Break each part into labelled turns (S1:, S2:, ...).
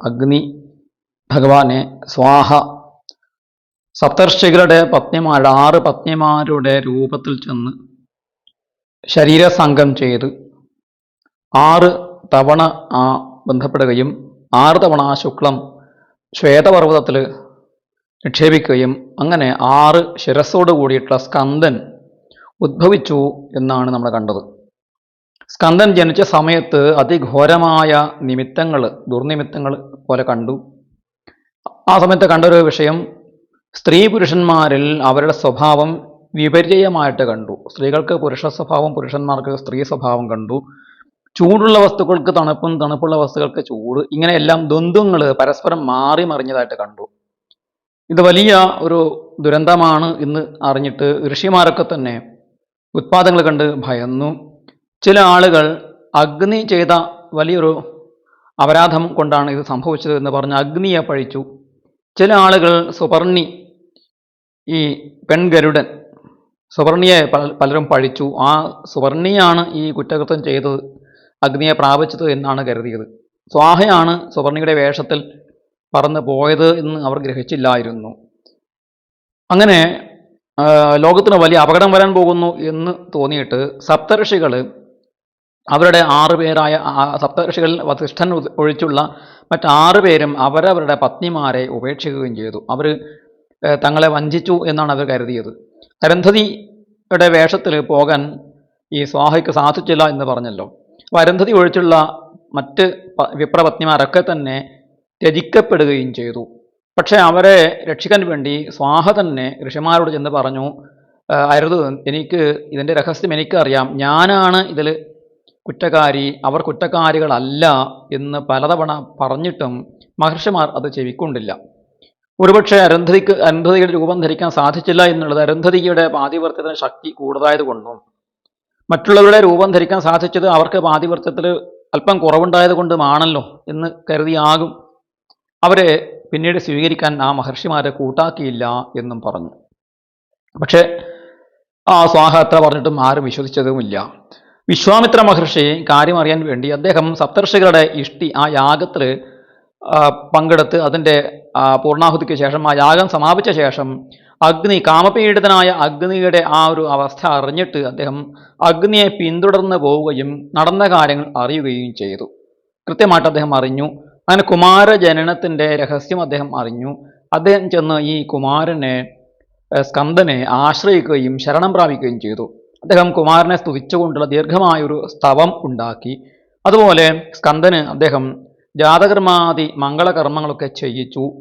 S1: അഗ്നി ഭഗവാനെ സ്വാഹ. സപ്തർഷികളുടെ പത്നിമാരുടെ ആറ് പത്നിമാരുടെ രൂപത്തിൽ ചെന്ന് ശരീരസംഘം ചെയ്ത് ആറ് തവണ ആ ബന്ധപ്പെടുകയും ആറ് തവണ ആ ശുക്ലം ശ്വേതപർവതത്തിൽ നിക്ഷേപിക്കുകയും അങ്ങനെ ആറ് ശിരസോട് കൂടിയിട്ടുള്ള സ്കന്ദൻ ഉദ്ഭവിച്ചു എന്നാണ് നമ്മൾ കണ്ടത്. സ്കന്ദൻ ജനിച്ച സമയത്ത് അതിഘോരമായ നിമിത്തങ്ങൾ ദുർനിമിത്തങ്ങൾ പോലെ കണ്ടു. ആ സമയത്ത് കണ്ടൊരു വിഷയം സ്ത്രീ പുരുഷന്മാരിൽ അവരുടെ സ്വഭാവം വിപര്യമായിട്ട് കണ്ടു. സ്ത്രീകൾക്ക് പുരുഷ സ്വഭാവം പുരുഷന്മാർക്ക് സ്ത്രീ സ്വഭാവം കണ്ടു. ചൂടുള്ള വസ്തുക്കൾക്ക് തണുപ്പും തണുപ്പുള്ള വസ്തുക്കൾക്ക് ചൂട് ഇങ്ങനെയെല്ലാം ദ്വന്ദ്ങ്ങൾ പരസ്പരം മാറി മറിഞ്ഞതായിട്ട് കണ്ടു. ഇത് വലിയ ഒരു ദുരന്തമാണ് ഇന്ന് അറിഞ്ഞിട്ട് ഋഷിമാരൊക്കെ തന്നെ ഉത്പാദങ്ങൾ കണ്ട് ഭയന്നു. ചില ആളുകൾ അഗ്നി ചെയ്ത വലിയൊരു അപരാധം കൊണ്ടാണ് ഇത് സംഭവിച്ചത് എന്ന് പറഞ്ഞ് അഗ്നിയെ പഴിച്ചു. ചില ആളുകൾ സുപർണി ഈ പെൺഗരുഡൻ സുവർണിയെ പലരും പഴിച്ചു. ആ സുവർണിയാണ് ഈ കുറ്റകൃത്യം ചെയ്തത് അഗ്നിയെ പ്രാപിച്ചത് എന്നാണ് കരുതിയത്. സ്വാഹയാണ് സുവർണിയുടെ വേഷത്തിൽ പറന്ന് പോയത് എന്ന് അവർ ഗ്രഹിച്ചില്ലായിരുന്നു. അങ്ങനെ ലോകത്തിന് വലിയ അപകടം വരാൻ പോകുന്നു എന്ന് തോന്നിയിട്ട് സപ്തഋഷികൾ അവരുടെ ആറ് പേരായ സപ്തഋഷികളിൽ വസിഷ്ഠൻ ഒഴിച്ചുള്ള മറ്റാറ് പേരും അവരവരുടെ പത്നിമാരെ ഉപേക്ഷിക്കുകയും ചെയ്തു. അവർ തങ്ങളെ വഞ്ചിച്ചു എന്നാണ് അവർ കരുതിയത്. അരന്ധതിയുടെ വേഷത്തിൽ പോകാൻ ഈ സ്വാഹയ്ക്ക് സാധിച്ചില്ല എന്ന് പറഞ്ഞല്ലോ. അപ്പോൾ അരന്ധതി ഒഴിച്ചുള്ള മറ്റ് വിപ്രപത്നിമാരൊക്കെ തന്നെ രചിക്കപ്പെടുകയും ചെയ്തു. പക്ഷേ അവരെ രക്ഷിക്കാൻ വേണ്ടി സ്വാഹ തന്നെ ഋഷിമാരോട് ചെന്ന് പറഞ്ഞു അരുത് എനിക്ക് ഇതിന്റെ രഹസ്യം എനിക്കറിയാം. ഞാനാണ് ഇതിൽ കുറ്റക്കാരി അവർ കുറ്റക്കാരികളല്ല എന്ന് പലതവണ പറഞ്ഞിട്ടും മഹർഷിമാർ അത് ചെവിക്കൊണ്ടില്ല. ഒരുപക്ഷെ അരുന്ധതിക്ക് അരുന്ധതിയുടെ രൂപം ധരിക്കാൻ സാധിച്ചില്ല എന്നുള്ളത് അരുന്ധതിയുടെ പാതിവർത്യത്തിന് ശക്തി കൂടുതലായത് കൊണ്ടും മറ്റുള്ളവരുടെ രൂപം ധരിക്കാൻ സാധിച്ചത് അവർക്ക് പാതിവർത്യത്തിൽ അല്പം കുറവുണ്ടായത് കൊണ്ടുമാണല്ലോ എന്ന് കരുതിയാകും അവരെ പിന്നീട് സ്വീകരിക്കാൻ ആ മഹർഷിമാരെ കൂട്ടാക്കിയില്ല എന്നും പറഞ്ഞു. പക്ഷേ ആ സ്വാഹ അത്ര പറഞ്ഞിട്ടും ആരും വിശ്വസിച്ചതുമില്ല. വിശ്വാമിത്ര മഹർഷി കാര്യം അറിയാൻ വേണ്ടി അദ്ദേഹം സപ്തർഷികളുടെ ഇഷ്ടി ആ യാഗത്തിൽ പങ്കെടുത്ത് അതിന്റെ പൂർണാഹുതിക്ക് ശേഷം ആ യാഗം സമാപിച്ച ശേഷം അഗ്നി കാമപീഡിതനായ അഗ്നിയുടെ ആ ഒരു അവസ്ഥ അറിഞ്ഞിട്ട് അദ്ദേഹം അഗ്നിയെ പിന്തുടർന്ന് പോവുകയും നടന്ന കാര്യങ്ങൾ അറിയുകയും ചെയ്തു. കൃത്യമായിട്ട് അദ്ദേഹം അറിഞ്ഞു. അങ്ങനെ കുമാരജനനത്തിന്റെ രഹസ്യം അദ്ദേഹം അറിഞ്ഞു. അദ്ദേഹം ചെന്ന് ഈ കുമാരനെ സ്കന്ദനെ ആശ്രയിക്കുകയും ശരണം പ്രാപിക്കുകയും ചെയ്തു. അദ്ദേഹം കുമാരനെ സ്തുതിച്ചുകൊണ്ടുള്ള ദീർഘമായൊരു സ്തവം ഉണ്ടാക്കി. അതുപോലെ സ്കന്ദന് അദ്ദേഹം ജാതകർമാദി മംഗളകർമ്മങ്ങളൊക്കെ ചെയ്യിച്ചു.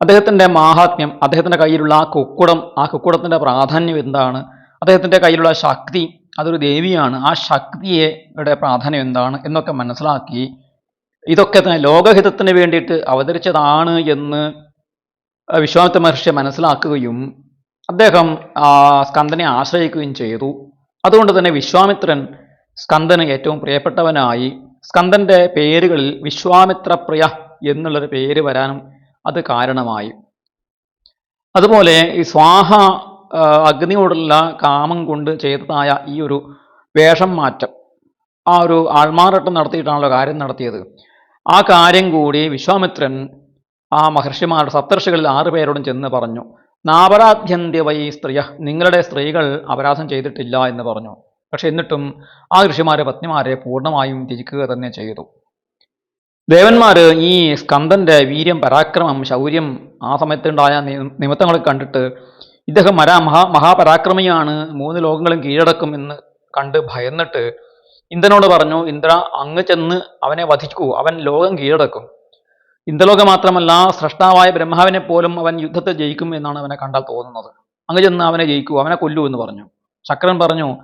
S1: അദ്ദേഹത്തിന്റെ മാഹാത്മ്യം അദ്ദേഹത്തിന്റെ കയ്യിലുള്ള ആ കുക്കുടം ആ കുക്കുടത്തിന്റെ പ്രാധാന്യം എന്താണ്? അദ്ദേഹത്തിന്റെ കയ്യിലുള്ള ശക്തി അതൊരു ദേവിയാണ്. ആ ശക്തിയുടെ പ്രാധാന്യം എന്താണ്? എന്നൊക്കെ മനസ്സിലാക്കി. ഇതൊക്കെ തന്നെ ലോകഹിതത്തിന് വേണ്ടിയിട്ട് അവതരിച്ചതാണ് എന്ന് വിശ്വാമിത്ര മഹർഷി മനസ്സിലാക്കുകയും അദ്ദേഹം സ്കന്ദനെ ആശ്രയിക്കുകയും ചെയ്തു. അതുകൊണ്ട് തന്നെ വിശ്വാമിത്രൻ സ്കന്ദന് ഏറ്റവും പ്രിയപ്പെട്ടവനായി. സ്കന്ദന്റെ പേരുകളിൽ വിശ്വാമിത്രപ്രിയ എന്നുള്ളൊരു പേര് വരാനും അത് കാരണമായി. അതുപോലെ ഈ സ്വാഹ അഗ്നിയോടുള്ള കാമം കൊണ്ട് ചെയ്തതായ ഈ ഒരു വേഷം മാറ്റം ആ ഒരു ആൾമാറാട്ടം നടത്തിയിട്ടാണല്ലോ കാര്യം നടത്തിയത്. ആ കാര്യം കൂടി വിശ്വാമിത്രൻ ആ മഹർഷിമാരുടെ സപ്തർഷികളിൽ ആറ് പേരോടും ചെന്ന് പറഞ്ഞു. നാപരാധ്യന്ത്യവൈ സ്ത്രീയ. നിങ്ങളുടെ സ്ത്രീകൾ അപരാധം ചെയ്തിട്ടില്ല എന്ന് പറഞ്ഞു. പക്ഷെ എന്നിട്ടും ആ ഋഷിമാരെ പത്നിമാരെ പൂർണമായും ത്യജിക്കുക തന്നെ ചെയ്തു. ദേവന്മാർ ഈ സ്കന്ദന്റെ വീര്യം പരാക്രമം ശൗര്യം ആ സമയത്തുണ്ടായ നിമിത്തങ്ങൾ കണ്ടിട്ട് ഇദ്ദേഹം മരാ മഹാ മഹാപരാക്രമിയാണ് മൂന്ന് ലോകങ്ങളും കീഴടക്കും എന്ന് കണ്ട് ഭയന്നിട്ട് ഇന്ദ്രനോട് പറഞ്ഞു ഇന്ദ്ര അങ്ങ് ചെന്ന് അവനെ വധിക്കൂ. അവൻ ലോകം കീഴടക്കും. ഇന്ദ്രലോകം മാത്രമല്ല സ്രഷ്ടാവായ ബ്രഹ്മാവിനെ പോലും അവൻ യുദ്ധത്തെ ജയിക്കും എന്നാണ് അവനെ കണ്ടാൽ തോന്നുന്നത്. അങ്ങ് ചെന്ന് അവനെ ജയിക്കൂ അവനെ കൊല്ലൂ എന്ന് പറഞ്ഞു. ശക്രൻ പറഞ്ഞു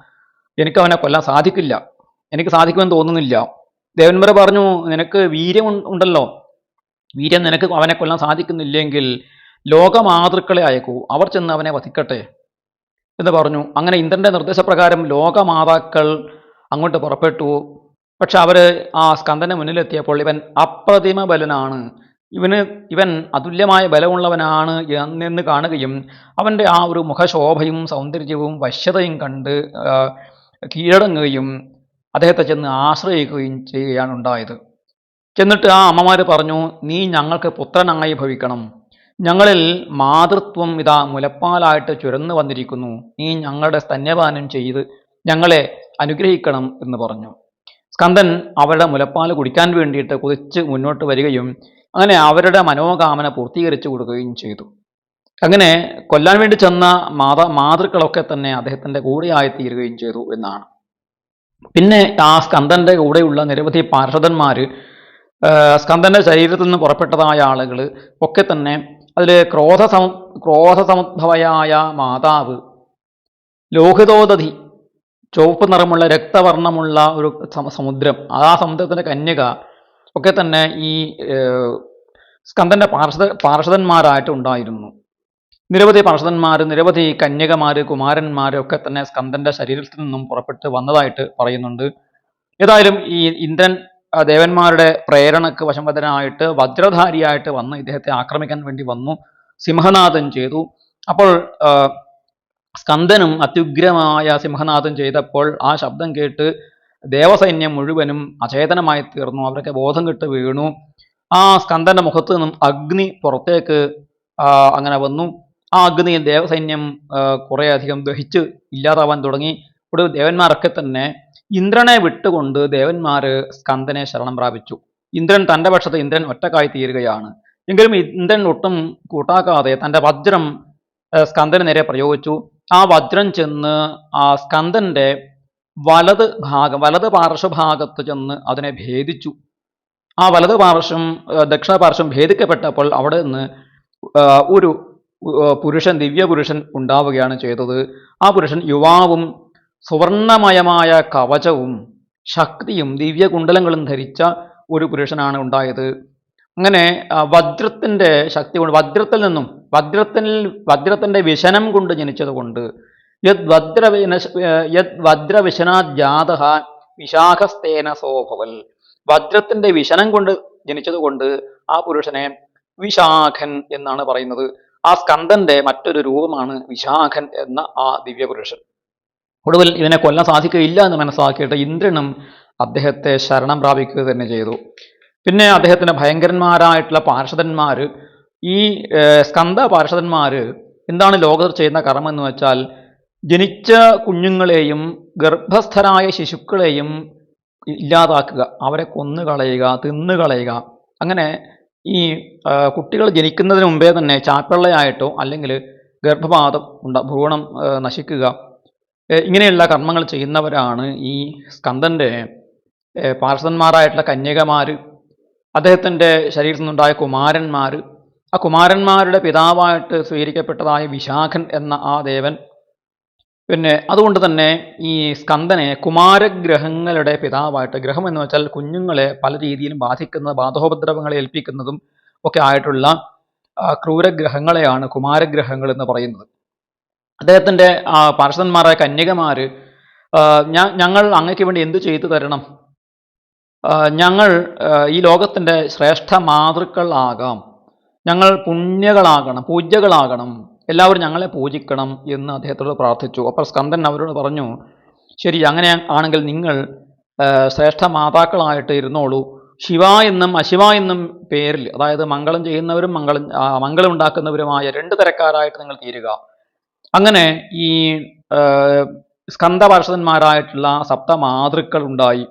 S1: എനിക്ക് അവനെ കൊല്ലാൻ സാധിക്കില്ല. എനിക്ക് സാധിക്കുമെന്ന് തോന്നുന്നില്ല. ദേവന്മാർ പറഞ്ഞു നിനക്ക് വീര്യം ഉണ്ടല്ലോ. വീര്യം നിനക്ക് അവനെ കൊല്ലാൻ സാധിക്കുന്നില്ലെങ്കിൽ ലോകമാതൃക്കളെ അയക്കൂ. അവർ ചെന്ന് അവനെ വധിക്കട്ടെ. എന്ന് പറഞ്ഞു. അങ്ങനെ ഇന്ദ്രന്റെ നിർദ്ദേശപ്രകാരം ലോകമാതാക്കൾ അങ്ങോട്ട് പുറപ്പെട്ടു. പക്ഷെ അവർ ആ സ്കന്ദന്റെ മുന്നിലെത്തിയപ്പോൾ ഇവൻ അപ്രതിമ ബലനാണ്. ഇവന് ഇവൻ അതുല്യമായ ബലമുള്ളവനാണ് എന്ന് കാണുകയും അവന്റെ ആ ഒരു മുഖശോഭയും സൗന്ദര്യവും വശ്യതയും കണ്ട് കീഴടങ്ങുകയും അദ്ദേഹത്തെ ചെന്ന് ആശ്രയിക്കുകയും ചെയ്യുകയാണ് ഉണ്ടായത്. ചെന്നിട്ട് ആ അമ്മമാർ പറഞ്ഞു നീ ഞങ്ങൾക്ക് പുത്രനായി ഭവിക്കണം. ഞങ്ങളിൽ മാതൃത്വം ഇതാ മുലപ്പാലായിട്ട് ചുരന്നു വന്നിരിക്കുന്നു. നീ ഞങ്ങളുടെ സ്തന്യപാനം ചെയ്ത് ഞങ്ങളെ അനുഗ്രഹിക്കണം എന്ന് പറഞ്ഞു. സ്കന്ദൻ അവരുടെ മുലപ്പാൽ കുടിക്കാൻ വേണ്ടിയിട്ട് കുതിച്ച് മുന്നോട്ട് വരികയും അങ്ങനെ അവരുടെ മനോകാമന പൂർത്തീകരിച്ചു കൊടുക്കുകയും ചെയ്തു അങ്ങനെ കൊല്ലാൻ വേണ്ടി ചെന്ന മാതാ മാതൃക്കളൊക്കെ തന്നെ അദ്ദേഹത്തിന്റെ കൂടെയായി തീരുകയും ചെയ്തു എന്നാണ് പിന്നെ ആ സ്കന്ദന്റെ കൂടെയുള്ള നിരവധി പാർഷദന്മാർ സ്കന്ദന്റെ ശരീരത്തിൽ നിന്ന് പുറപ്പെട്ടതായ ആളുകൾ ഒക്കെ തന്നെ അതിൽ ക്രോധസമ ക്രോധസമുദ്ഭവയായ മാതാവ് ലോഹിതോദധി ചുവപ്പ് നിറമുള്ള രക്തവർണമുള്ള ഒരു സമുദ്രം. ആ സമുദ്രത്തിന്റെ കന്യക ഒക്കെ തന്നെ ഈ സ്കന്ധന്റെ പാർഷദ പാർഷദന്മാരായിട്ട് ഉണ്ടായിരുന്നു. നിരവധി പാർഷദന്മാർ നിരവധി കന്യകമാർ കുമാരന്മാർ ഒക്കെ തന്നെ സ്കന്ദന്റെ ശരീരത്തിൽ നിന്നും പുറപ്പെട്ട് വന്നതായിട്ട് പറയുന്നുണ്ട്. ഏതായാലും ഈ ഇന്ദ്രൻ ദേവന്മാരുടെ പ്രേരണക്ക് വശംവദനായിട്ട് വജ്രധാരിയായിട്ട് വന്ന് ഇദ്ദേഹത്തെ ആക്രമിക്കാൻ വേണ്ടി വന്നു സിംഹനാഥൻ ചെയ്തു. അപ്പോൾ സ്കന്ദനും അത്യുഗ്രമായ സിംഹനാഥം ചെയ്തപ്പോൾ ആ ശബ്ദം കേട്ട് ദേവസൈന്യം മുഴുവനും അചേതനമായി തീർന്നു. അവരൊക്കെ ബോധം കെട്ട് വീണു. ആ സ്കന്ദന്റെ മുഖത്ത് നിന്നും അഗ്നി പുറത്തേക്ക് അങ്ങനെ വന്നു. ആ അഗ്നി ദേവസൈന്യം കുറേയധികം ദഹിച്ച് ഇല്ലാതാവാൻ തുടങ്ങി. ഒടുവിൽ ദേവന്മാരൊക്കെ തന്നെ ഇന്ദ്രനെ വിട്ടുകൊണ്ട് ദേവന്മാർ സ്കന്ദനെ ശരണം പ്രാപിച്ചു. ഇന്ദ്രൻ തന്റെ പക്ഷത്ത് ഇന്ദ്രൻ ഒറ്റക്കായി തീരുകയാണ്. എങ്കിലും ഇന്ദ്രൻ ഒട്ടും കൂട്ടാക്കാതെ തന്റെ വജ്രം സ്കന്ദന് നേരെ പ്രയോഗിച്ചു. ആ വജ്രം ചെന്ന് ആ സ്കന്ദന്റെ വലത് ഭാഗം വലത് പാർശ്വഭാഗത്ത് ചെന്ന് അതിനെ ഭേദിച്ചു. ആ വലത് പാർശ്വം ദക്ഷിണപാർശ്വം ദക്ഷിണ പാർശ്വം ഭേദിക്കപ്പെട്ടപ്പോൾ അവിടെ നിന്ന് ഒരു പുരുഷൻ ദിവ്യ പുരുഷൻ ഉണ്ടാവുകയാണ് ചെയ്തത്. ആ പുരുഷൻ യുവാവും സുവർണമയമായ കവചവും ശക്തിയും ദിവ്യ ദിവ്യകുണ്ടലങ്ങളും ധരിച്ച ഒരു പുരുഷനാണ് ഉണ്ടായത്. അങ്ങനെ വജ്രത്തിന്റെ ശക്തി കൊണ്ട് വജ്രത്തിൽ നിന്നും വജ്രത്തിൽ വജ്രത്തിന്റെ വിശനം കൊണ്ട് ജനിച്ചതുകൊണ്ട് യത് വജ്ര യത് വജ്രവിശനാത് ജാത വിശാഖസ്തേന സോഭവൽ വജ്രത്തിന്റെ വിശനം കൊണ്ട് ജനിച്ചതുകൊണ്ട് ആ പുരുഷനെ വിശാഖൻ എന്നാണ് പറയുന്നത്. ആ സ്കന്ദന്റെ മറ്റൊരു രൂപമാണ് വിശാഖൻ എന്ന ആ ദിവ്യപുരുഷൻ ഒടുവിൽ ഇവനെ കൊല്ലാൻ സാധിക്കുകയില്ല എന്ന് മനസ്സിലാക്കിയിട്ട് ഇന്ദ്രനും അദ്ദേഹത്തെ ശരണം പ്രാപിക്കുക തന്നെ ചെയ്തു. പിന്നെ അദ്ദേഹത്തിന് ഭയങ്കരന്മാരായിട്ടുള്ള പാർഷദന്മാര് ഈ സ്കന്ധ പാർഷദന്മാർ എന്താണ് ലോകത്ത് ചെയ്യുന്ന കർമ്മം എന്ന് വെച്ചാൽ ജനിച്ച കുഞ്ഞുങ്ങളെയും ഗർഭസ്ഥരായ ശിശുക്കളെയും ഇല്ലാതാക്കുക അവരെ കൊന്നുകളയുക തിന്നുകളയുക. അങ്ങനെ ഈ കുട്ടികൾ ജനിക്കുന്നതിന് മുമ്പേ തന്നെ ചാപ്പിള്ളയായിട്ടോ അല്ലെങ്കിൽ ഗർഭപാതം ഉണ്ട ഭ്രൂണം നശിക്കുക. ഇങ്ങനെയുള്ള കർമ്മങ്ങൾ ചെയ്യുന്നവരാണ് ഈ സ്കന്ദന്റെ പാർഷന്മാരായിട്ടുള്ള കന്യകമാർ അദ്ദേഹത്തിന്റെ ശരീരത്തിൽ നിന്നുണ്ടായ കുമാരന്മാര്. ആ കുമാരന്മാരുടെ പിതാവായിട്ട് സ്വീകരിക്കപ്പെട്ടതായ വിശാഖൻ എന്ന ആ ദേവൻ. പിന്നെ അതുകൊണ്ട് തന്നെ ഈ സ്കന്ദനെ കുമാരഗ്രഹങ്ങളുടെ പിതാവായിട്ട് ഗ്രഹം എന്ന് വെച്ചാൽ കുഞ്ഞുങ്ങളെ പല രീതിയിലും ബാധിക്കുന്ന ബാധോപദ്രവങ്ങളെ ഏൽപ്പിക്കുന്നതും ഒക്കെ ആയിട്ടുള്ള ക്രൂരഗ്രഹങ്ങളെയാണ് കുമാരഗ്രഹങ്ങൾ എന്ന് പറയുന്നത്. അദ്ദേഹത്തിന്റെ ആ, കന്യകമാർ ഞാൻ ഞങ്ങൾ അങ്ങയ്ക്ക് വേണ്ടി എന്ത് ചെയ്തു തരണം? ഞങ്ങൾ ഈ ലോകത്തിന്റെ ശ്രേഷ്ഠ മാതൃക്കൾ ആകാം. ഞങ്ങൾ പുണ്യകളാകണം പൂജ്യകളാകണം. എല്ലാവരും ഞങ്ങളെ പൂജിക്കണം എന്ന് അദ്ദേഹത്തോട് പ്രാർത്ഥിച്ചു. അപ്പോൾ സ്കന്ദൻ അവരോട് പറഞ്ഞു ശരി അങ്ങനെ ആണെങ്കിൽ നിങ്ങൾ ശ്രേഷ്ഠ മാതാക്കളായിട്ട് ഇരുന്നോളൂ. ശിവ എന്നും അശിവ എന്നും പേരിൽ അതായത് മംഗളം ചെയ്യുന്നവരും മംഗളം മംഗളം ഉണ്ടാക്കുന്നവരുമായ രണ്ട് തരക്കാരായിട്ട് നിങ്ങൾ തീരുക. അങ്ങനെ ഈ സ്കന്ധപാർഷന്മാരായിട്ടുള്ള സപ്ത സപ്തമാതൃക്കൾ ഉണ്ടായി.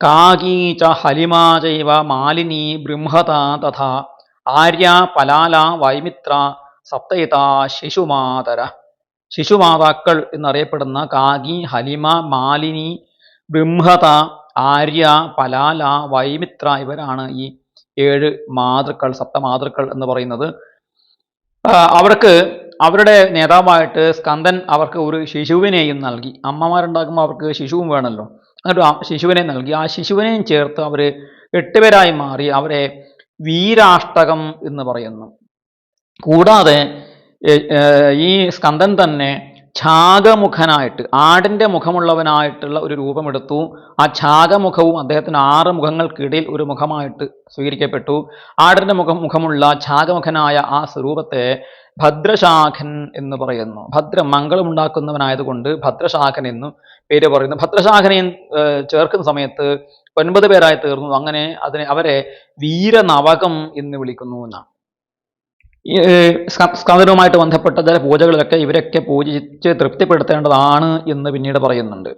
S1: കാകീ ച ഹലിമാ ചൈവ മാലിനി ബ്രഹ്മത തഥാ. ആര്യ പലാല വൈമിത്ര സപ്തയിത ശിശുമാതര. ശിശുമാതാക്കൾ എന്നറിയപ്പെടുന്ന കാഗി ഹലിമ മാലിനി ബൃംഹത ആര്യ പലാല വൈമിത്ര ഇവരാണ് ഈ ഏഴ് മാതൃക്കൾ സപ്തമാതൃക്കൾ എന്ന് പറയുന്നത്. അവർക്ക് അവരുടെ നേതാവായിട്ട് സ്കന്ദൻ അവർക്ക് ഒരു ശിശുവിനെയും നൽകി. അമ്മമാരുണ്ടാക്കുമ്പോൾ അവർക്ക് ശിശുവും വേണമല്ലോ. എന്നിട്ട് ശിശുവിനെ നൽകി. ആ ശിശുവിനെയും ചേർത്ത് അവർ എട്ടുപേരായി മാറി. അവരെ വീരാഷ്ടകം എന്ന് പറയുന്നു. കൂടാതെ ഈ സ്കന്ദൻ തന്നെ ഛാഗമുഖനായിട്ട് ആടിന്റെ മുഖമുള്ളവനായിട്ടുള്ള ഒരു രൂപമെടുത്തു. ആ ഛാഗമുഖവും അദ്ദേഹത്തിന് ആറ് മുഖങ്ങൾക്കിടയിൽ ഒരു മുഖമായിട്ട് സ്വീകരിക്കപ്പെട്ടു. ആടിന്റെ മുഖം മുഖമുള്ള ഛാഗമുഖനായ ആ സ്വരൂപത്തെ ഭദ്രശാഖൻ എന്ന് പറയുന്നു. ഭദ്ര മംഗളമുണ്ടാക്കുന്നവനായതുകൊണ്ട് ഭദ്രശാഖൻ എന്നു പേര് പറയുന്നു. ഭദ്രശാഖനെ ചേർക്കുന്ന സമയത്ത് ഒൻപത് പേരായി തീർന്നു. അങ്ങനെ അതിനെ അവരെ വീരനവകം എന്ന് വിളിക്കുന്നു എന്നാണ്. ഈ സ്ക- സ്കന്ദനുമായിട്ട് ബന്ധപ്പെട്ട ചില പൂജകളിലൊക്കെ ഇവരൊക്കെ പൂജിച്ച് തൃപ്തിപ്പെടുത്തേണ്ടതാണ് എന്ന് പിന്നീട് പറയുന്നുണ്ട്.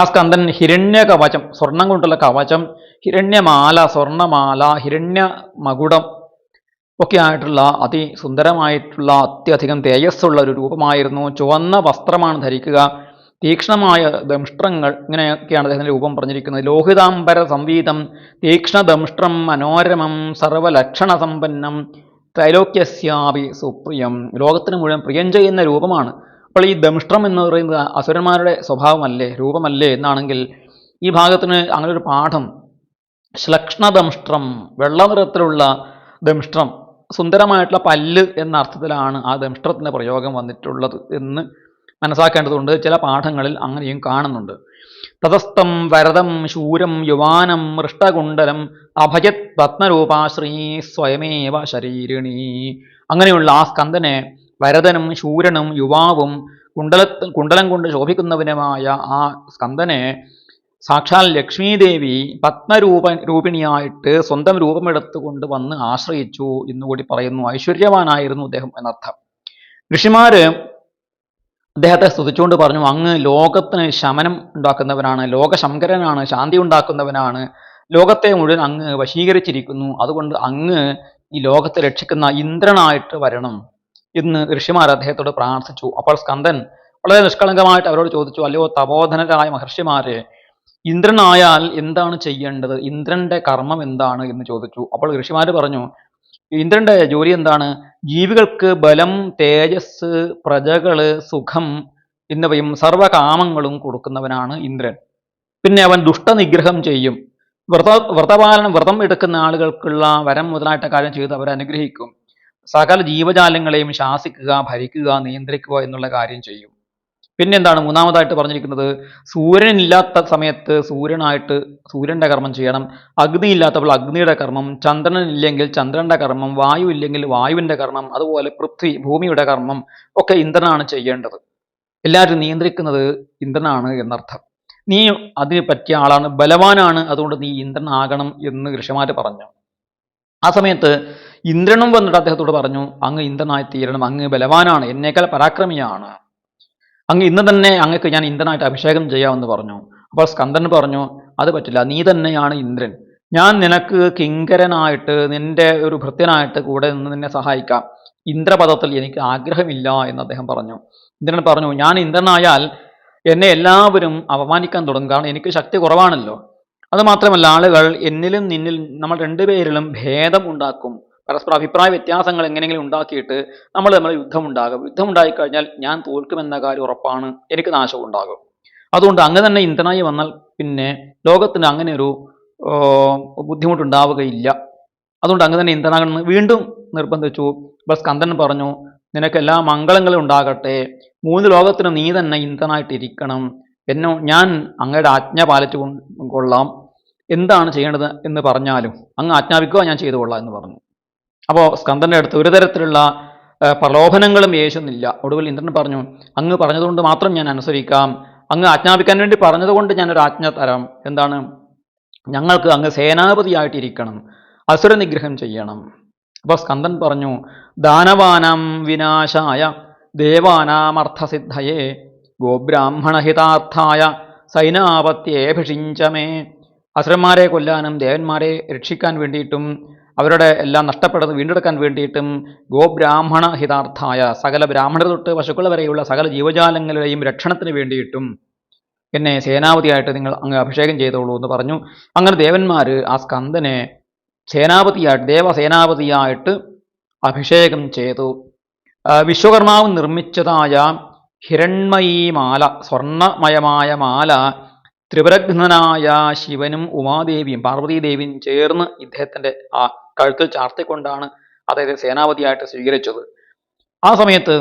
S1: ആ സ്കന്ദൻ ഹിരണ്യ കവചം സ്വർണം കൊണ്ടുള്ള കവചം ഹിരണ്യമാല സ്വർണമാല ഹിരണ്യ മകുടം ഒക്കെ ആയിട്ടുള്ള അതിസുന്ദരമായിട്ടുള്ള അത്യധികം തേജസ്സുള്ള ഒരു രൂപമായിരുന്നു. ചുവന്ന വസ്ത്രമാണ് ധരിക്കുക. തീക്ഷ്ണമായ ദംഷ്ട്രങ്ങൾ ഇങ്ങനെയൊക്കെയാണ് അദ്ദേഹത്തിന്റെ രൂപം പറഞ്ഞിരിക്കുന്നത്. ലോഹിതാംബര സംവീതം തീക്ഷ്ണദംഷ്ട്രം മനോരമം സർവലക്ഷണ സമ്പന്നം ത്രൈലോക്യസ്യാപി സുപ്രിയം. ലോകത്തിന് മുഴുവൻ പ്രിയം ചെയ്യുന്ന രൂപമാണ്. അപ്പോൾ ഈ ദംഷ്ട്രം എന്ന് പറയുന്നത് അസുരന്മാരുടെ സ്വഭാവമല്ലേ? രൂപമല്ലേ എന്നാണെങ്കിൽ ഈ ഭാഗത്തിന് അങ്ങനെ ഒരു പാഠം. ശ്ലക്ഷ്ണദംഷ്ട്രം വെള്ള നിറത്തിലുള്ള ദംഷ്ട്രം സുന്ദരമായിട്ടുള്ള പല്ല് എന്ന അർത്ഥത്തിലാണ് ആ ദംഷ്ട്രത്തിന്റെ പ്രയോഗം വന്നിട്ടുള്ളത് എന്ന് മനസ്സാക്കേണ്ടതുണ്ട്. ചില പാഠങ്ങളിൽ അങ്ങനെയും കാണുന്നുണ്ട്. തതസ്ഥം വരദം ശൂരം യുവാനം മൃഷ്ടകുണ്ടലം അഭയത് പത്മരൂപാശ്രീ സ്വയമേവ ശരീരിണി. അങ്ങനെയുള്ള ആ സ്കന്ദനെ വരദനും ശൂരനും യുവാവും കുണ്ടല കുണ്ടലം കൊണ്ട് ശോഭിക്കുന്നവനുമായ ആ സ്കന്ദനെ സാക്ഷാൽ ലക്ഷ്മീദേവി പത്മരൂപ രൂപിണിയായിട്ട് സ്വന്തം രൂപമെടുത്തുകൊണ്ട് വന്ന് ആശ്രയിച്ചു എന്നുകൂടി പറയുന്നു. ഐശ്വര്യവാനായിരുന്നു അദ്ദേഹം എന്നർത്ഥം. ഋഷിമാര് അദ്ദേഹത്തെ സ്തുതിച്ചുകൊണ്ട് പറഞ്ഞു അങ്ങ് ലോകത്തിന് ശമനം ഉണ്ടാക്കുന്നവനാണ് ലോകശങ്കരനാണ് ശാന്തി ഉണ്ടാക്കുന്നവനാണ്. ലോകത്തെ മുഴുവൻ അങ്ങ് വശീകരിച്ചിരിക്കുന്നു. അതുകൊണ്ട് അങ്ങ് ഈ ലോകത്തെ രക്ഷിക്കുന്ന ഇന്ദ്രനായിട്ട് വരണം. ഇന്ന് ഋഷിമാർ അദ്ദേഹത്തോട് പ്രാർത്ഥിച്ചു. അപ്പോൾ സ്കന്ദൻ വളരെ നിഷ്കളങ്കമായിട്ട് അവരോട് ചോദിച്ചു അല്ലയോ തപോധനരായ മഹർഷിമാരെ ഇന്ദ്രനായാൽ എന്താണ് ചെയ്യേണ്ടത്? ഇന്ദ്രന്റെ കർമ്മം എന്താണ്? എന്ന് ചോദിച്ചു. അപ്പോൾ ഋഷിമാർ പറഞ്ഞു ഇന്ദ്രന്റെ ജോലി എന്താണ്? ജീവികൾക്ക് ബലം തേജസ് പ്രജകൾ സുഖം എന്നിവയും സർവകാമങ്ങളും കൊടുക്കുന്നവനാണ് ഇന്ദ്രൻ. പിന്നെ അവൻ ദുഷ്ടനിഗ്രഹം ചെയ്യും. വ്രത വ്രതപാലനം വ്രതം എടുക്കുന്ന ആളുകൾക്കുള്ള വരം മുതലായിട്ട കാര്യം ചെയ്ത് അവരെ അനുഗ്രഹിക്കും. സകല ജീവജാലങ്ങളെയും ശാസിക്കുക ഭരിക്കുക നിയന്ത്രിക്കുക എന്നുള്ള കാര്യം ചെയ്യും. പിന്നെ എന്താണ് മൂന്നാമതായിട്ട് പറഞ്ഞിരിക്കുന്നത് സൂര്യനില്ലാത്ത സമയത്ത് സൂര്യനായിട്ട് സൂര്യന്റെ കർമ്മം ചെയ്യണം. അഗ്നി ഇല്ലാത്തപ്പോൾ അഗ്നിയുടെ കർമ്മം ചന്ദ്രൻ ഇല്ലെങ്കിൽ ചന്ദ്രന്റെ കർമ്മം വായു ഇല്ലെങ്കിൽ വായുവിന്റെ കർമ്മം അതുപോലെ പൃഥ്വി ഭൂമിയുടെ കർമ്മം ഒക്കെ ഇന്ദ്രനാണ് ചെയ്യേണ്ടത്. എല്ലാവരും നിയന്ത്രിക്കുന്നത് ഇന്ദ്രനാണ് എന്നർത്ഥം. നീ അതിന് പറ്റിയ ആളാണ് ബലവാനാണ് അതുകൊണ്ട് നീ ഇന്ദ്രനാകണം എന്ന് ഋഷിമാർ പറഞ്ഞു. ആ സമയത്ത് ഇന്ദ്രനും വന്നിട്ട് അദ്ദേഹത്തോട് പറഞ്ഞു അങ്ങ് ഇന്ദ്രനായി തീരണം അങ്ങ് ബലവാനാണ് എന്നേക്കാൾ പരാക്രമിയാണ്. അങ്ങ് ഇന്ന് തന്നെ അങ്ങക്ക് ഞാൻ ഇന്ദ്രനായിട്ട് അഭിഷേകം ചെയ്യാമെന്ന് പറഞ്ഞു. അപ്പോൾ സ്കന്ദൻ പറഞ്ഞു അത് പറ്റില്ല നീ തന്നെയാണ് ഇന്ദ്രൻ. ഞാൻ നിനക്ക് കിങ്കരനായിട്ട് നിന്റെ ഒരു ഭൃത്യനായിട്ട് കൂടെ നിന്ന് നിന്നെ സഹായിക്കാം. ഇന്ദ്രപദത്തിൽ എനിക്ക് ആഗ്രഹമില്ല എന്ന് അദ്ദേഹം പറഞ്ഞു. ഇന്ദ്രൻ പറഞ്ഞു ഞാൻ ഇന്ദ്രനായാൽ എന്നെ എല്ലാവരും അപമാനിക്കാൻ തുടങ്ങും കാരണം എനിക്ക് ശക്തി കുറവാണല്ലോ. അതുമാത്രമല്ല ആളുകൾ എന്നിലും നിന്നിൽ നമ്മൾ രണ്ടുപേരിലും ഭേദം ഉണ്ടാക്കും. പരസ്പര അഭിപ്രായ വ്യത്യാസങ്ങൾ എങ്ങനെയെങ്കിലും ഉണ്ടാക്കിയിട്ട് നമ്മൾ നമ്മൾ യുദ്ധം ഉണ്ടാകും യുദ്ധം ഉണ്ടായിക്കഴിഞ്ഞാൽ ഞാൻ തോൽക്കുമെന്ന കാര്യം ഉറപ്പാണ്. എനിക്ക് നാശം ഉണ്ടാകും അതുകൊണ്ട് അങ്ങ് തന്നെ ഇന്ധനായി വന്നാൽ പിന്നെ ലോകത്തിന് അങ്ങനെ ഒരു ബുദ്ധിമുട്ടുണ്ടാവുകയില്ല. അതുകൊണ്ട് അങ്ങ് തന്നെ ഇന്ധനാകണമെന്ന് വീണ്ടും നിർബന്ധിച്ചു. ബസ് സ്കന്ദൻ പറഞ്ഞു നിനക്ക് എല്ലാ മംഗളങ്ങളും ഉണ്ടാകട്ടെ. മൂന്ന് ലോകത്തിന് നീ തന്നെ ഇന്ധനായിട്ടിരിക്കണം. എന്നോ ഞാൻ അങ്ങയുടെ ആജ്ഞ പാലിച്ചു കൊള്ളാം. എന്താണ് ചെയ്യേണ്ടത്? എന്ന് പറഞ്ഞാലും അങ്ങ് ആജ്ഞാപിക്കുക ഞാൻ ചെയ്തു കൊള്ളാം എന്ന് പറഞ്ഞു. അപ്പോൾ സ്കന്ദന്റെ അടുത്ത് ഒരു തരത്തിലുള്ള പ്രലോഭനങ്ങളും യേശുന്നില്ല. ഒടുവിൽ ഇന്ദ്രൻ പറഞ്ഞു അങ്ങ് പറഞ്ഞതുകൊണ്ട് മാത്രം ഞാൻ അനുസരിക്കാം. അങ്ങ് ആജ്ഞാപിക്കാൻ വേണ്ടി പറഞ്ഞതുകൊണ്ട് ഞാനൊരു ആജ്ഞ തരാം. എന്താണ്? ഞങ്ങൾക്ക് അങ്ങ് സേനാപതിയായിട്ടിരിക്കണം. അസുര നിഗ്രഹം ചെയ്യണം. അപ്പോൾ സ്കന്ദൻ പറഞ്ഞു ദാനവാനാം വിനാശായ ദേവാനാമർത്ഥസിദ്ധയേ ഗോബ്രാഹ്മണഹിതാർത്ഥായ സൈനാപത്യേഭിഷിഞ്ചമേ. അസുരന്മാരെ കൊല്ലാനും ദേവന്മാരെ രക്ഷിക്കാൻ വേണ്ടിയിട്ടും അവരുടെ എല്ലാം നഷ്ടപ്പെടുന്നത് വീണ്ടെടുക്കാൻ വേണ്ടിയിട്ടും ഗോബ്രാഹ്മണ ഹിതാർത്ഥായ സകല ബ്രാഹ്മണർ തൊട്ട് പശുക്കൾ വരെയുള്ള സകല ജീവജാലങ്ങളുടെയും രക്ഷണത്തിന് വേണ്ടിയിട്ടും എന്നെ സേനാപതിയായിട്ട് നിങ്ങൾ അങ്ങ് അഭിഷേകം ചെയ്തോളൂ എന്ന് പറഞ്ഞു. അങ്ങനെ ദേവന്മാർ ആ സ്കന്ദനെ സേനാപതിയായിട്ട് ദേവസേനാപതിയായിട്ട് അഭിഷേകം ചെയ്തു. വിശ്വകർമാവ് നിർമ്മിച്ചതായ ഹിരൺമയീ മാല സ്വർണമയമായ മാല ത്രിപുരഘ്നനായ ശിവനും ഉമാദേവിയും പാർവതീദേവിയും ചേർന്ന് ഇദ്ദേഹത്തിന്റെ ആ കഴുത്തിൽ ചാർത്തിക്കൊണ്ടാണ് അദ്ദേഹത്തെ സേനാപതിയായിട്ട് സ്വീകരിച്ചത്. ആ സമയത്ത്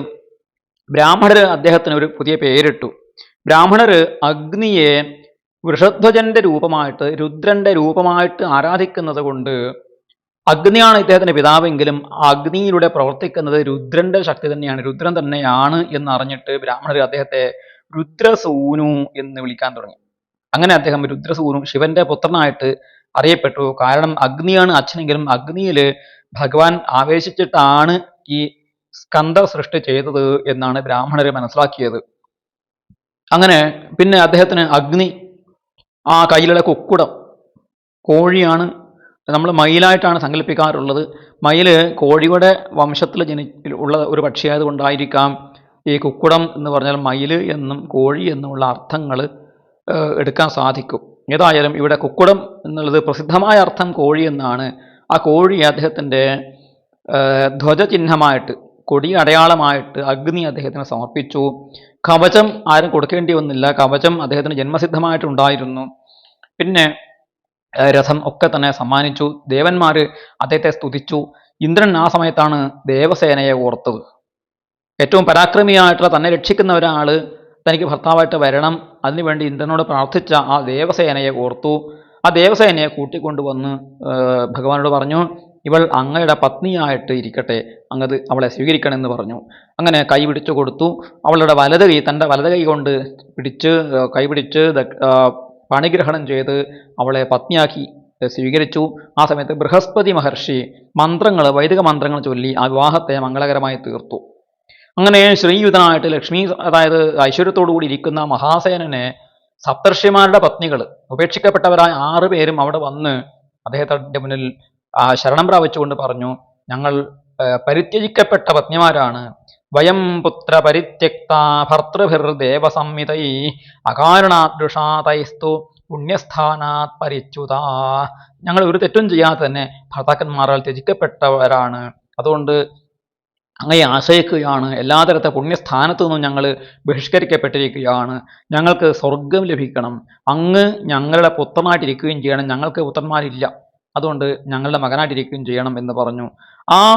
S1: ബ്രാഹ്മണർ അദ്ദേഹത്തിന് ഒരു പുതിയ പേരിട്ടു. ബ്രാഹ്മണർ അഗ്നിയെ വൃഷധ്വജന്റെ രൂപമായിട്ട് രുദ്രന്റെ രൂപമായിട്ട് ആരാധിക്കുന്നത് കൊണ്ട് അഗ്നിയാണ് ഇദ്ദേഹത്തിന്റെ പിതാവെങ്കിലും അഗ്നിയിലൂടെ പ്രവർത്തിക്കുന്നത് രുദ്രന്റെ ശക്തി തന്നെയാണ് രുദ്രൻ തന്നെയാണ് എന്ന് അറിഞ്ഞിട്ട് ബ്രാഹ്മണർ അദ്ദേഹത്തെ രുദ്രസൂനു എന്ന് വിളിക്കാൻ തുടങ്ങി. അങ്ങനെ അദ്ദേഹം രുദ്രസൂനു ശിവന്റെ പുത്രനായിട്ട് അറിയപ്പെട്ടു. കാരണം അഗ്നിയാണ് അച്ഛനെങ്കിലും അഗ്നിയിൽ ഭഗവാൻ ആവേശിച്ചിട്ടാണ് ഈ സ്കന്ധ സൃഷ്ടി ചെയ്തത് എന്നാണ് ബ്രാഹ്മണർ മനസ്സിലാക്കിയത്. അങ്ങനെ പിന്നെ അദ്ദേഹത്തിന് അഗ്നി ആ കയ്യിലുള്ള കുക്കുടം കോഴിയാണ് നമ്മൾ മയിലായിട്ടാണ് സങ്കല്പിക്കാറുള്ളത്. മയിൽ കോഴിയുടെ വംശത്തിൽ ജനി ഉള്ള ഒരു പക്ഷിയായത് കൊണ്ടായിരിക്കാം ഈ കുക്കുടം എന്ന് പറഞ്ഞാൽ മയിൽ എന്നും കോഴി എന്നുമുള്ള അർത്ഥങ്ങൾ എടുക്കാൻ സാധിക്കും. ഏതായാലും ഇവിടെ കുക്കുടം എന്നുള്ളത് പ്രസിദ്ധമായ അർത്ഥം കോഴി എന്നാണ്. ആ കോഴി അദ്ദേഹത്തിന്റെ ധ്വജചിഹ്നമായിട്ട് കൊടി അടയാളമായിട്ട് അഗ്നി അദ്ദേഹത്തിന് സമർപ്പിച്ചു. കവചം ആരും കൊടുക്കേണ്ടി വന്നില്ല. കവചം അദ്ദേഹത്തിന് ജന്മസിദ്ധമായിട്ടുണ്ടായിരുന്നു. പിന്നെ രഥം ഒക്കെ തന്നെ സമ്മാനിച്ചു. ദേവന്മാർ അദ്ദേഹത്തെ സ്തുതിച്ചു. ഇന്ദ്രൻ ആ സമയത്താണ് ദേവസേനയെ ഓർത്തത്. ഏറ്റവും പരാക്രമിയായിട്ടുള്ള തന്നെ രക്ഷിക്കുന്ന ഒരാൾ തനിക്ക് ഭർത്താവായിട്ട് വരണം. അതിനുവേണ്ടി ഇന്ദ്രനോട് പ്രാർത്ഥിച്ച ആ ദേവസേനയെ ഓർത്തു. ആ ദേവസേനയെ കൂട്ടിക്കൊണ്ടുവന്ന് ഭഗവാനോട് പറഞ്ഞു ഇവൾ അങ്ങയുടെ പത്നിയായിട്ട് ഇരിക്കട്ടെ. അങ്ങത് അവളെ സ്വീകരിക്കണമെന്ന് പറഞ്ഞു. അങ്ങനെ കൈ പിടിച്ചു കൊടുത്തു. അവളുടെ വലത് കൈ തന്റെ വലത് കൈ കൊണ്ട് പിടിച്ച് കൈ പിടിച്ച് പണിഗ്രഹണം ചെയ്ത് അവളെ പത്നിയാക്കി സ്വീകരിച്ചു. ആ സമയത്ത് ബൃഹസ്പതി മഹർഷി മന്ത്രങ്ങൾ വൈദിക മന്ത്രങ്ങൾ ചൊല്ലി ആ വിവാഹത്തെ മംഗളകരമായി തീർത്തു. അങ്ങനെ ശ്രീയുതനായിട്ട് ലക്ഷ്മി അതായത് ഐശ്വര്യത്തോടു കൂടി ഇരിക്കുന്ന മഹാസേനനെ സപ്തർഷിമാരുടെ പത്നികൾ ഉപേക്ഷിക്കപ്പെട്ടവരായ ആറ് പേരും അവിടെ വന്ന് അദ്ദേഹത്തിന്റെ മുന്നിൽ ശരണം പ്രാപിച്ചുകൊണ്ട് പറഞ്ഞു ഞങ്ങൾ പരിത്യജിക്കപ്പെട്ട പത്നിമാരാണ്. വയം പുത്ര പരിത്യക്ത ഭർത്തൃഭിർ ദേവസംഹിതൈ അകാരണാദൃഷാതൈസ്തു പുണ്യസ്ഥാനാത് പരിച്യുത ഞങ്ങൾ ഒരു തെറ്റും ചെയ്യാതെ തന്നെ ഭർത്താക്കന്മാരാൽ ത്യജിക്കപ്പെട്ടവരാണ്. അതുകൊണ്ട് അങ്ങയെ ആശ്രയിക്കുകയാണ്. എല്ലാ തരത്തെ പുണ്യസ്ഥാനത്തു നിന്നും ഞങ്ങൾ ബഹിഷ്കരിക്കപ്പെട്ടിരിക്കുകയാണ്. ഞങ്ങൾക്ക് സ്വർഗം ലഭിക്കണം. അങ്ങ് ഞങ്ങളുടെ പുത്രനായിട്ടിരിക്കുകയും ചെയ്യണം. ഞങ്ങൾക്ക് പുത്രന്മാരില്ല. അതുകൊണ്ട് ഞങ്ങളുടെ മകനായിട്ടിരിക്കുകയും ചെയ്യണം എന്ന് പറഞ്ഞു. ആ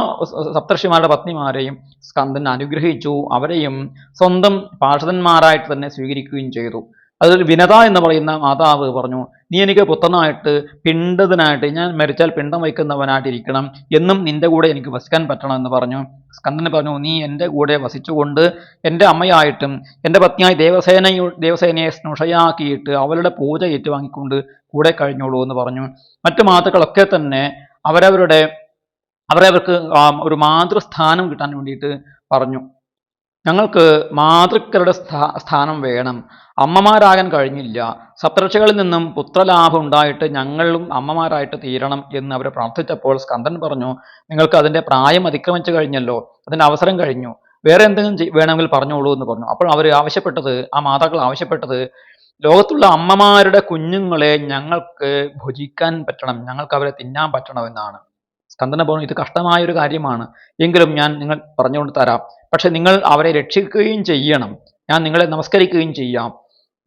S1: സപ്തർഷിമാരുടെ പത്നിമാരെയും സ്കന്ദൻ അനുഗ്രഹിച്ചു. അവരെയും സ്വന്തം പാർഷദന്മാരായിട്ട് തന്നെ സ്വീകരിക്കുകയും ചെയ്തു. അതിൽ വിനത എന്ന് പറയുന്ന മാതാവ് പറഞ്ഞു നീ എനിക്ക് പുത്രനായിട്ട് പിണ്ടതിനായിട്ട് ഞാൻ മരിച്ചാൽ പിണ്ടം വയ്ക്കുന്നവനായിട്ടിരിക്കണം എന്നും നിന്റെ കൂടെ എനിക്ക് വസിക്കാൻ പറ്റണം എന്ന് പറഞ്ഞു. സ്കന്ദന് പറഞ്ഞു നീ എന്റെ കൂടെ വസിച്ചുകൊണ്ട് എന്റെ അമ്മയായിട്ടും എന്റെ പത്നിയായി ദേവസേനയോ ദേവസേനയെ സ്നുഷയാക്കിയിട്ട് അവളുടെ പൂജ ഏറ്റുവാങ്ങിക്കൊണ്ട് കൂടെ കഴിഞ്ഞോളൂ എന്ന് പറഞ്ഞു. മറ്റു മാതാക്കളൊക്കെ തന്നെ അവരവരുടെ അവരവർക്ക് ഒരു മാതൃസ്ഥാനം കിട്ടാൻ വേണ്ടിയിട്ട് പറഞ്ഞു. ഞങ്ങൾക്ക് മാതൃക്കളുടെ സ്ഥാനം വേണം. അമ്മമാരാകാൻ കഴിഞ്ഞില്ല. സപ്തർഷികളിൽ നിന്നും പുത്രലാഭം ഉണ്ടായിട്ട് ഞങ്ങളും അമ്മമാരായിട്ട് തീരണം എന്ന് അവർ പ്രാർത്ഥിച്ചപ്പോൾ സ്കന്ദൻ പറഞ്ഞു നിങ്ങൾക്ക് അതിന്റെ പ്രായം അതിക്രമിച്ചു കഴിഞ്ഞല്ലോ. അതിന്റെ അവസരം കഴിഞ്ഞു. വേറെ എന്തെങ്കിലും വേണമെങ്കിൽ പറഞ്ഞോളൂ എന്ന് പറഞ്ഞു. അപ്പോൾ അവർ ആവശ്യപ്പെട്ടത് ആ മാതാക്കൾ ആവശ്യപ്പെട്ടത് ലോകത്തുള്ള അമ്മമാരുടെ കുഞ്ഞുങ്ങളെ ഞങ്ങൾക്ക് ഭുജിക്കാൻ പറ്റണം. ഞങ്ങൾക്ക് അവരെ തിന്നാൻ പറ്റണമെന്നാണ്. സ്കന്ദന പറഞ്ഞു ഇത് കഷ്ടമായ ഒരു കാര്യമാണ്. എങ്കിലും ഞാൻ നിങ്ങൾ പറഞ്ഞുകൊണ്ട് തരാം. പക്ഷെ നിങ്ങൾ അവരെ രക്ഷിക്കുകയും ചെയ്യണം. ഞാൻ നിങ്ങളെ നമസ്കരിക്കുകയും ചെയ്യാം.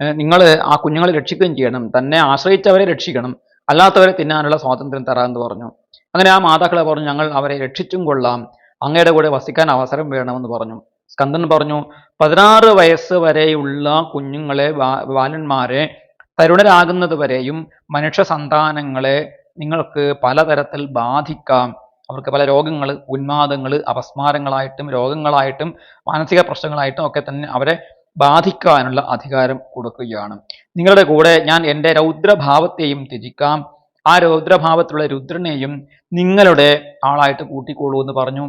S1: നിങ്ങൾ ആ കുഞ്ഞുങ്ങളെ രക്ഷിക്കുകയും ചെയ്യണം. തന്നെ ആശ്രയിച്ചവരെ രക്ഷിക്കണം. അല്ലാത്തവരെ തിന്നാനുള്ള സ്വാതന്ത്ര്യം തരാമെന്ന് പറഞ്ഞു. അങ്ങനെ ആ മാതാക്കളെ പറഞ്ഞു ഞങ്ങൾ അവരെ രക്ഷിച്ചും കൊള്ളാം. അങ്ങയുടെ കൂടെ വസിക്കാൻ അവസരം വേണമെന്ന് പറഞ്ഞു. സ്കന്ദൻ പറഞ്ഞു പതിനാറ് വയസ്സ് വരെയുള്ള കുഞ്ഞുങ്ങളെ ബാലന്മാരെ തരുണരാകുന്നത് വരെയും മനുഷ്യ സന്താനങ്ങളെ നിങ്ങൾക്ക് പലതരത്തിൽ ബാധിക്കാം. അവർക്ക് പല രോഗങ്ങൾ ഉന്മാദങ്ങൾ അപസ്മാരങ്ങളായിട്ടും രോഗങ്ങളായിട്ടും മാനസിക പ്രശ്നങ്ങളായിട്ടും ഒക്കെ തന്നെ അവരെ ബാധിക്കാനുള്ള അധികാരം കൊടുക്കുകയാണ്. നിങ്ങളുടെ കൂടെ ഞാൻ എന്റെ രൗദ്രഭാവത്തെയും ത്യജിക്കാം. ആ രൗദ്രഭാവത്തിലുള്ള രുദ്രനെയും നിങ്ങളുടെ ആളായിട്ട് കൂട്ടിക്കോളൂ എന്ന് പറഞ്ഞു.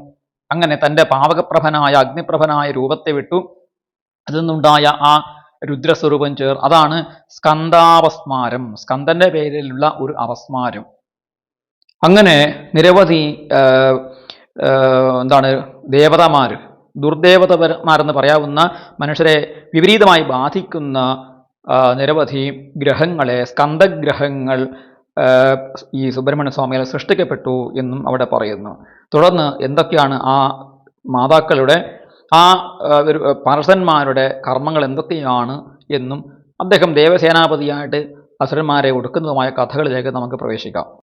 S1: അങ്ങനെ തന്റെ പാവകപ്രഭനായ അഗ്നിപ്രഭനായ രൂപത്തെ വിട്ടു. അതിൽ നിന്നുണ്ടായ ആ രുദ്രസ്വരൂപം ചേർ അതാണ് സ്കന്ദാവസ്മാരം. സ്കന്ദന്റെ പേരിലുള്ള ഒരു അവസ്മാരം. അങ്ങനെ നിരവധി എന്താണ് ദേവതമാർ ദുർദേവതമാരെന്ന് പറയാവുന്ന മനുഷ്യരെ വിപരീതമായി ബാധിക്കുന്ന നിരവധി ഗ്രഹങ്ങളെ സ്കന്ധഗ്രഹങ്ങൾ ഈ സുബ്രഹ്മണ്യ സ്വാമികൾ സൃഷ്ടിക്കപ്പെട്ടു എന്നും അവിടെ പറയുന്നു. തുടർന്ന് എന്തൊക്കെയാണ് ആ മാതാക്കളുടെ ആ ഒരു പാർസന്മാരുടെ കർമ്മങ്ങൾ എന്തൊക്കെയാണ് എന്നും അദ്ദേഹം ദേവസേനാപതിയായിട്ട് അസുരന്മാരെ ഒടുക്കുന്നതുമായ കഥകളിലേക്ക് നമുക്ക് പ്രവേശിക്കാം.